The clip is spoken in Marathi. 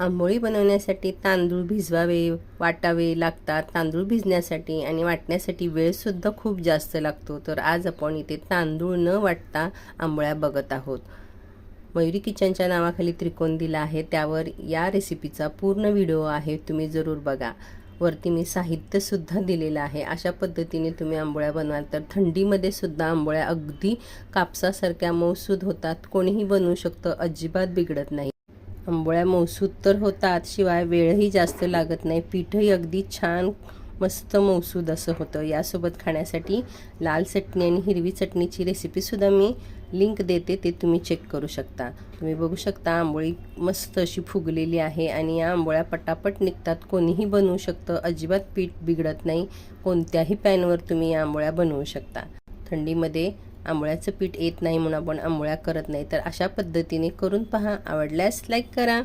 आंबोळी बनवण्यासाठी तांदूळ भिजवावे वाटावे लागतात. तांदूळ भिजण्यासाठी आणि वाटण्यासाठी वेळसुद्धा खूप जास्त लागतो. तर आज आपण इथे तांदूळ न वाटता आंबोळ्या बघत आहोत. मयुरी किचनच्या नावाखाली त्रिकोण दिला आहे. त्यावर या रेसिपीचा पूर्ण व्हिडिओ आहे तुम्ही जरूर बघा. वरती मी साहित्यसुद्धा दिलेलं आहे. अशा पद्धतीने तुम्ही आंबोळ्या बनवाल तर थंडीमध्ये सुद्धा आंबोळ्या अगदी कापसासारख्या मौसूद होतात. कोणीही बनवू शकतं अजिबात बिघडत नाही. आंबोळ्या मौसूद तर होतात शिवाय वेळही जास्त लागत नाही. पीठही अगदी छान मस्त मौसूद असं होतं. यासोबत खाण्यासाठी लाल चटणी आणि हिरवी चटणीची रेसिपीसुद्धा मी लिंक देते ते तुम्ही चेक करू शकता. तुम्ही बघू शकता आंबोळी मस्त अशी फुगलेली आहे आणि या आंबोळ्या पटापट निघतात. कोणीही बनवू शकतं. अजिबात पीठ बिघडत नाही. कोणत्याही पॅनवर तुम्ही या आंबोळ्या बनवू शकता. थंडीमध्ये आंबोळ्याचं पीठ येत नाही म्हणून आपण आंबोळ्या करत नाही तर अशा पद्धतीने करून पहा. आवडल्यास लाईक करा.